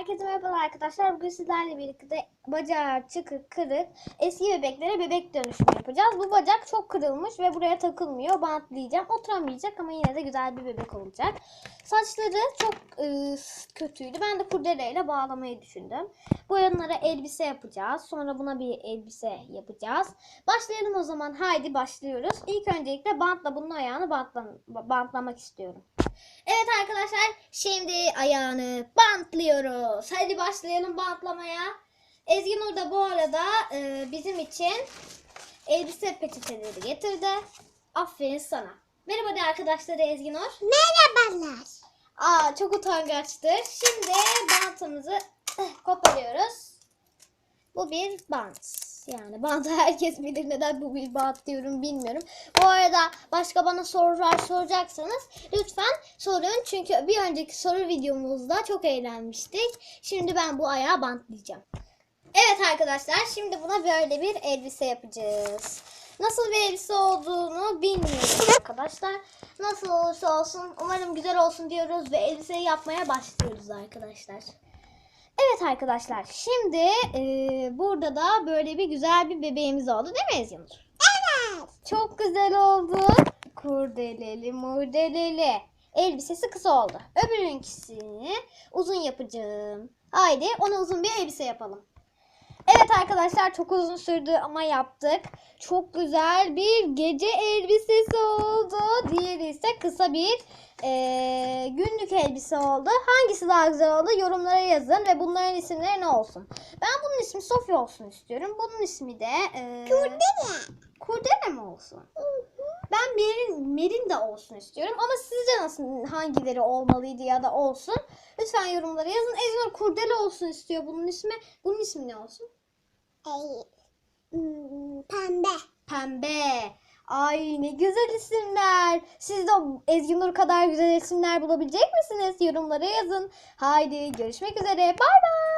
Herkese merhabalar arkadaşlar. Bugün sizlerle birlikte bacağı çıkık, kırık, eski bebeklere bebek dönüşümü yapacağız. Bu bacak çok kırılmış ve buraya takılmıyor. Bantlayacağım. Oturamayacak ama yine de güzel bir bebek olacak. Saçları çok e, kötüydü. Ben de kurdeleyle bağlamayı düşündüm. Bu yanlara elbise yapacağız. Sonra buna bir elbise yapacağız. Başlayalım o zaman. Haydi başlıyoruz. İlk öncelikle bantla bunun ayağını bantla, bantlamak istiyorum. Evet arkadaşlar şimdi ayağını bantlıyoruz. Hadi başlayalım bantlamaya. Ezgi Nur da bu arada e, bizim için elbise peçeteleri getirdi. Aferin sana. Merhaba de arkadaşları Ezgi Nur. Merhabalar. Aa çok utangaçtır. Şimdi bantımızı eh, koparıyoruz. Bu bir bant. Yani bantı herkes bilir neden bu bir bant diyorum bilmiyorum. Bu arada başka bana sorular soracaksanız lütfen sorun. Çünkü bir önceki soru videomuzda çok eğlenmiştik. Şimdi ben bu ayağı bantlayacağım. Evet arkadaşlar şimdi buna böyle bir elbise yapacağız. Nasıl bir elbise olduğunu bilmiyorum arkadaşlar. Nasıl olursa olsun umarım güzel olsun diyoruz ve elbiseyi yapmaya başlıyoruz arkadaşlar. Evet arkadaşlar şimdi e, burada da böyle bir güzel bir bebeğimiz oldu değil mi Ezyanur? Evet. Çok güzel oldu. Kurdeleli murdeleli. Elbisesi kısa oldu. Öbürünkisini uzun yapacağım. Haydi ona uzun bir elbise yapalım. Evet arkadaşlar çok uzun sürdü ama yaptık. Çok güzel bir gece elbisesi oldu. Diğeri ise kısa bir eee, günlük elbise oldu. Hangisi daha güzel oldu yorumlara yazın ve bunların isimleri ne olsun. Ben bunun ismi Sofya olsun istiyorum. Bunun ismi de eee, Kurdele. Kurdele mi olsun? Ben Merin, Merinda olsun istiyorum. Ama sizce nasıl hangileri olmalıydı ya da olsun? Lütfen yorumlara yazın. Eznur Kurdele olsun istiyor bunun ismi. Bunun ismi ne olsun? Ey, hmm, pembe. Pembe. Ay ne güzel isimler. Siz de Ezgi Nur kadar güzel isimler bulabilecek misiniz? Yorumlara yazın. Haydi görüşmek üzere. Bay bay.